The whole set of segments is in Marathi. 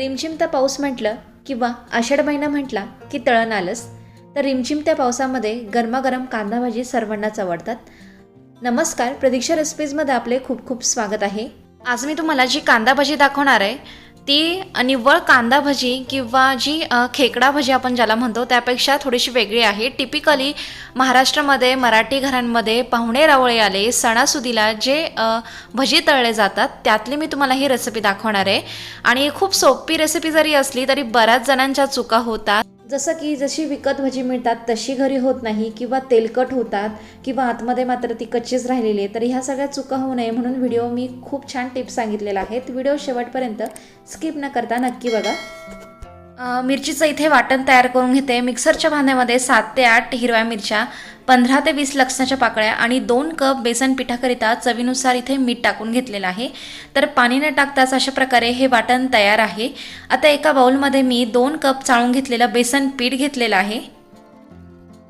रिमझिम पाऊस म्हटलं किंवा आषाढ महिना म्हटला की तळण आलंच तर रिमझिम त्या पावसामध्ये गरमागरम कांदा भाजी सर्वांनाच आवडतात नमस्कार प्रतीक्षा रेसिपीजमध्ये आपले खूप खूप स्वागत आहे. आज मी तुम्हाला जी कांदा भाजी दाखवणार आहे ती निव्वळ कांदा भजी किंवा जी खेकडा भजी आपण ज्याला म्हणतो त्यापेक्षा थोडीशी वेगळी आहे. टिपिकली महाराष्ट्रामध्ये मराठी घरांमध्ये पाहुणे रावळे आले सणासुदीला जे भजी तळले जातात त्यातली मी तुम्हाला ही रेसिपी दाखवणार आहे. आणि खूप सोपी रेसिपी जरी असली तरी बऱ्याच जणांच्या चुका होतात. जसं की जशी विकत भजी मिळतात तशी घरी होत नाही किंवा तेलकट होतात किंवा आतमध्ये मात्र ती कच्चीच राहिलेली आहे तर ह्या सगळ्या चुका होऊ नये म्हणून व्हिडिओ मी खूप छान टिप्स सांगितलेला आहेत. व्हिडिओ शेवटपर्यंत स्किप न करता नक्की बघा. मिरचीचं इथे वाटण तयार करून घेते. मिक्सरच्या भांड्यामध्ये सात ते आठ हिरव्या मिरच्या पंधरा ते वीस लक्षणाच्या पाकळ्या आणि दोन कप बेसन पिठाकरिता चवीनुसार इथे मीठ टाकून घेतलेलं आहे. तर पाणी न टाकताच अशा प्रकारे हे वाटण तयार आहे. आता एका बाउलमध्ये मी दोन कप चाळून घेतलेलं बेसन पीठ घेतलेलं आहे.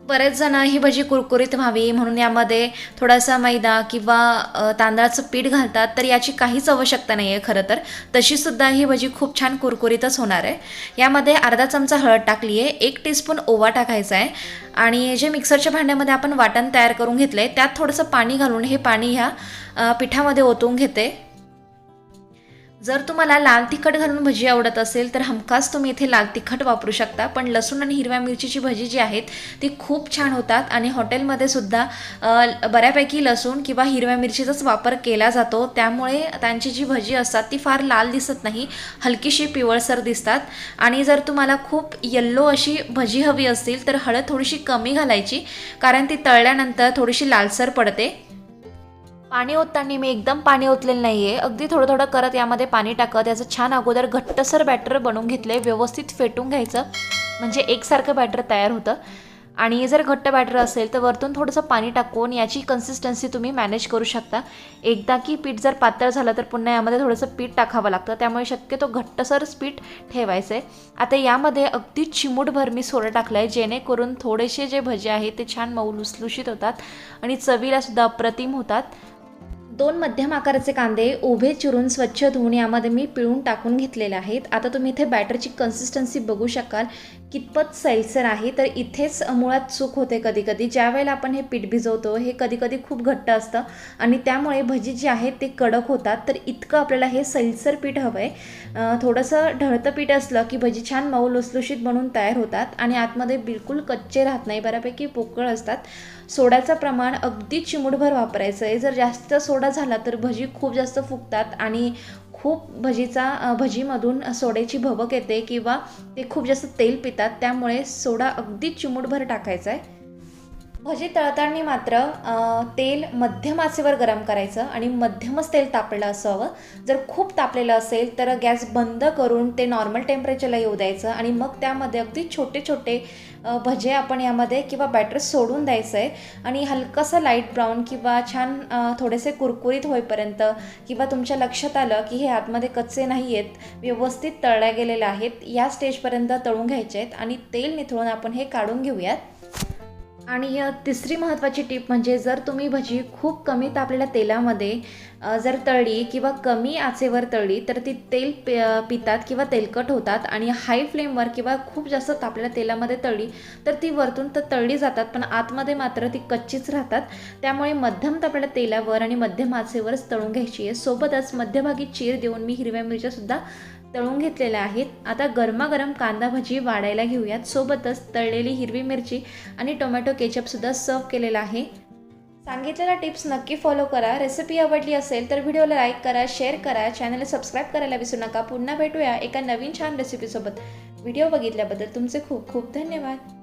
बरेच जण ही भजी कुरकुरीत व्हावी म्हणून यामध्ये थोडासा मैदा किंवा तांदळाचं पीठ घालतात तर याची काहीच आवश्यकता नाही आहे खरं तर. तशीसुद्धा ही भजी खूप छान कुरकुरीतच होणार आहे. यामध्ये अर्धा चमचा हळद टाकली आहे एक टीस्पून ओवा टाकायचा आहे आणि जे मिक्सरच्या भांड्यामध्ये आपण वाटण तयार करून घेतलं आहे त्यात थोडंसं पाणी घालून हे पाणी ह्या पिठामध्ये ओतून घेते. जर तुम्हाला लाल तिखट घालून भजी आवडत असेल तर हमखास तुम्ही इथे लाल तिखट वापरू शकता. पण लसूण आणि हिरव्या मिरचीची भजी जी आहेत ती खूप छान होतात आणि हॉटेलमध्ये सुद्धा बऱ्यापैकी लसूण किंवा हिरव्या मिरचीचाच वापर केला जातो. त्यामुळे त्यांची जी भजी असतात ती फार लाल दिसत नाही हलकीशी पिवळसर दिसतात. आणि जर तुम्हाला खूप येल्लो अशी भजी हवी असतील तर हळद थोडीशी कमी घालायची कारण ती तळल्यानंतर थोडीशी लालसर पडते. पाणी ओतताना मी एकदम पाणी ओतलेलं नाही आहे अगदी थोडं थोडं करत यामध्ये पाणी टाकत याचं छान अगोदर घट्टसर बॅटर बनवून घेतलं आहे व्यवस्थित फेटून घ्यायचं. म्हणजे एकसारखं बॅटर तयार होतं. आणि जर घट्ट बॅटर असेल तर वरतून थोडंसं पाणी टाकून याची कन्सिस्टन्सी तुम्ही मॅनेज करू शकता. एकदा की पीठ जर पातळ झालं तर पुन्हा यामध्ये थोडंसं पीठ टाकावं लागतं. त्यामुळे शक्यतो घट्टसरच पीठ ठेवायचं आहे आता यामध्ये अगदी चिमूटभर मी सोडा टाकलं आहे जेणेकरून थोडेसे जे भजे आहेत ते छान मऊ लुसलुशीत होतात आणि चवीला सुद्धा अप्रतिम होतात. दोन मध्यम आकाराचे कांदे उभे चिरून स्वच्छ धुवून यामध्ये मी पिळून टाकून घेतलेले आहेत. आता तुम्ही इथे बॅटरची कन्सिस्टन्सी बघू शकाल. कितपत सैलसर आहे. तर इथेच मुळात चूक होते कधी कधी आपण हे पीठ भिजवतो हे कधी कधी खूप घट्ट असतं आणि त्यामुळे भजी जी आहेत ते कडक होतात. तर इतकं आपल्याला हे सैलसर पीठ हवं आहे थोडंसं ढळतं पीठ असलं की भजी छान मऊ लुसलुशीत बनून तयार होतात आणि आतमध्ये बिलकुल कच्चे राहत नाही. बऱ्यापैकी पोकळ असतात. सोड्याचं प्रमाण अगदी चिमूटभर वापरायचं आहे. जर जास्त सोडा झाला तर भजी खूप जास्त फुगतात आणि खूप भजीचा भजीमधून सोड्याची भबक येते किंवा ते खूप जास्त तेल पितात त्यामुळे सोडा अगदी चिमूटभर टाकायचा आहे. भजी तळताना मात्र तेल मध्यम आचेवर गरम करायचं आणि मध्यमच तेल तापलेलं असावं. जर खूप तापलेलं असेल तर गॅस बंद करून ते नॉर्मल टेम्परेचरला येऊ द्यायचं आणि मग त्यामध्ये अगदी छोटे छोटे भजे आपण यामध्ये किंवा बॅटर सोडून द्यायचं आहे आणि हलकंसं लाइट ब्राऊन किंवा छान थोडेसे कुरकुरीत होईपर्यंत किंवा तुमच्या लक्षात आलं की हे आतमध्ये कच्चे नाही आहेत व्यवस्थित तळल्या गेलेले आहेत या स्टेजपर्यंत तळून घ्यायचे आहेत आणि तेल निथळून आपण हे काढून घेऊयात. आणि तिसरी महत्त्वाची टीप म्हणजे जर तुम्ही भजी खूप कमी तापलेल्या तेलामध्ये जर तळली किंवा कमी आचेवर तळली तर ती तेल पि पितात किंवा तेलकट होतात आणि हाय फ्लेमवर किंवा खूप जास्त तापलेल्या तेलामध्ये तळली तर ती वरतून तर तळली जातात पण आतमध्ये मात्र ती कच्चीच राहतात. त्यामुळे मध्यम तापलेल्या तेलावर आणि मध्यम आचेवरच तळून घ्यायची आहे. सोबतच मध्यभागी चीर देऊन मी हिरव्या मिरच्यासुद्धा तळून घेतलेल्या आहेत. आता गरमागरम कांदा भजी वाढायला घेऊयात. सोबतच तळलेली हिरवी मिरची आणि टोमॅटो केचपसुद्धा सर्व केलेला आहे. सांगितलेल्या टिप्स नक्की फॉलो करा. रेसिपी आवडली असेल तर व्हिडिओला लाईक करा शेअर करा. चॅनलला सबस्क्राईब करायला विसरू नका. पुन्हा भेटूया एका नवीन छान रेसिपीसोबत व्हिडिओ बघितल्याबद्दल तुमचे खूप खूप धन्यवाद.